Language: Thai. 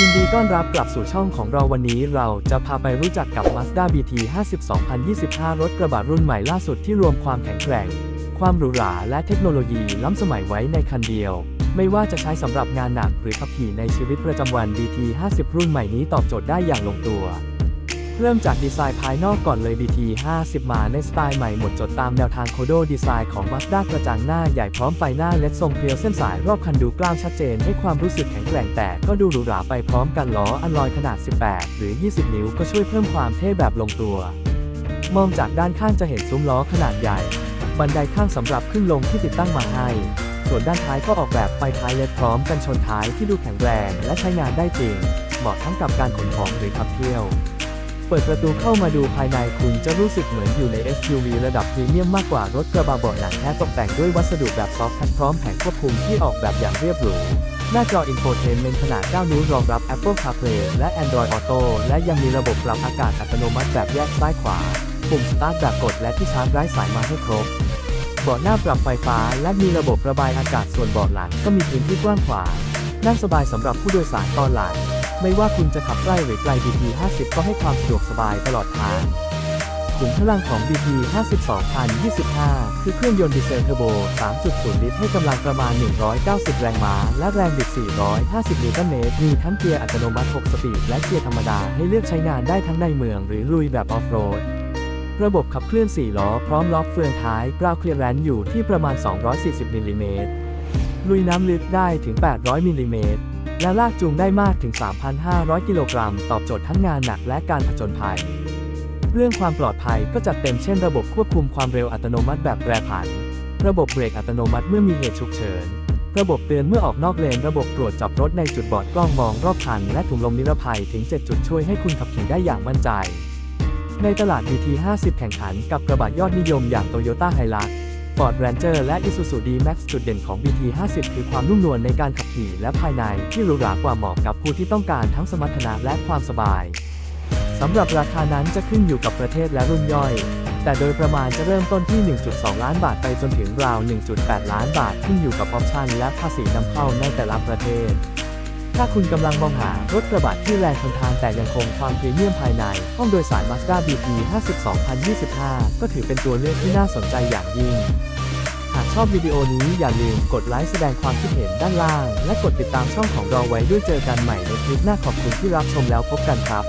ยินดีต้อนรับกลับสู่ช่องของเราวันนี้เราจะพาไปรู้จักกับ Mazda BT 50 2025 รถกระบะรุ่นใหม่ล่าสุดที่รวมความแข็งแกร่ง ความหรูหราและเทคโนโลยีล้ำสมัยไว้ในคันเดียว ไม่ว่าจะใช้สำหรับงานหนักหรือขับขี่ในชีวิตประจำวัน BT 50 รุ่นใหม่นี้ตอบโจทย์ได้อย่างลงตัว เริ่มจากดีไซน์ภายนอกก่อนเลย BT 50 มาในสไตล์ใหม่หมดจดตามแนวทางโคโดดีไซน์ของ Mazda กระจังหน้าใหญ่พร้อมไฟหน้าเล็ดทรงเพรียวเส้นสายรอบคันดูกล้ามชัดเจน ให้ความรู้สึกแข็งแกร่งแต่ก็ดูหรูหราไปพร้อมกันล้ออันลอยขนาด 18 หรือ 20 นิ้วก็ช่วยเพิ่มความเท่แบบลงตัว มองจากด้านข้างจะเห็นซุ้มล้อขนาดใหญ่ บันไดข้างสำหรับขึ้นลงที่ติดตั้งมาให้ ส่วนด้านท้ายก็ออกแบบไฟท้ายเล็ดพร้อมกันชนท้ายที่ดูแข็งแรงและใช้งานได้จริง เหมาะทั้งกับการขนของหรือขับเที่ยว เปิดประตูเข้ามาดูภายในคุณจะรู้สึกเหมือนอยู่ใน SUV ระดับพรีเมียมมากกว่ารถกระบะเบาะหนังแท้ตกแต่งด้วยวัสดุแบบซอฟต์ทัชพร้อมแผงควบคุมที่ออกแบบอย่างเรียบหรูหน้าจอ Infotainment ขนาด 9 นิ้วรองรับ Apple CarPlay และ Android Auto และยังมีระบบปรับอากาศอัตโนมัติแบบแยกซ้ายขวา ปุ่มสตาร์ทแบบกดและที่ชาร์จไร้สายมาให้ครบ เบาะหน้าปรับไฟฟ้า และมีระบบระบายอากาศส่วนเบาะหลังก็มีพื้นที่กว้างขวางนั่งสบายสำหรับผู้โดยสารตอนหลัง ไม่ว่าคุณจะขับใกล้หรือไกล BT 50 ก็ให้ความสะดวกสบายตลอดทางขุมพลังของ BT 50 2025 คือเครื่องยนต์ดีเซลเทอร์โบ 3.0 ลิตร ให้กำลังประมาณ 190 แรงม้า และแรงบิด 450 นิวตันเมตร มีทั้งเกียร์อัตโนมัติ 6 สปีด และเกียร์ธรรมดา ให้เลือกใช้งานได้ทั้งในเมืองหรือลุยแบบออฟโรด ระบบขับเคลื่อน 4 ล้อ พร้อมล็อกเฟืองท้ายกราวเคลียร์แรนซ์อยู่ที่ประมาณ 240 มิลลิเมตร ลุยน้ำลึกได้ถึง 800 มิลลิเมตร และลากจูงได้มากถึง 3,500 กิโลกรัม ตอบโจทย์ทั้งงานหนักและการผจญภัย เรื่องความปลอดภัยก็จัดเต็มเช่นระบบควบคุมความเร็วอัตโนมัติแบบแปรผัน ระบบเบรกอัตโนมัติเมื่อมีเหตุฉุกเฉิน ระบบเตือนเมื่อออกนอกเลน ระบบตรวจจับรถในจุดบอดกล้องมองรอบคัน และถุงลมนิรภัยถึง 7 จุดช่วยให้คุณขับขี่ได้อย่างมั่นใจ ในตลาด BT 50 แข่งขันกับกระบะยอดนิยมอย่าง Toyota Hilux Ford Ranger และ Isuzu D-Max จุดเด่นของ BT 50 คือความนุ่มนวลในการขับขี่และภายในที่หรูหรากว่าเหมาะกับผู้ที่ต้องการทั้งสมรรถนะและความสบาย สำหรับราคานั้นจะขึ้นอยู่กับประเทศและรุ่นย่อย แต่โดยประมาณจะเริ่มต้นที่ 1.2 ล้านบาทไปจนถึงราว 1.8 ล้านบาทขึ้นอยู่กับออปชันและภาษีนำเข้าในแต่ละประเทศ ถ้าคุณกำลังมองหารถกระบะที่แรงทนทานแต่ยังคงความพรีเมียมภายใน ห้องโดยสาร Mazda BT 50 2025 ก็ถือเป็นตัวเลือกที่น่าสนใจอย่างยิ่ง หากชอบวิดีโอนี้อย่าลืมกดไลค์แสดงความคิดเห็นด้านล่าง และกดติดตามช่องของเราไว้ด้วยเจอกันใหม่ในคลิปหน้าขอบคุณที่รับชมแล้วพบกันครับ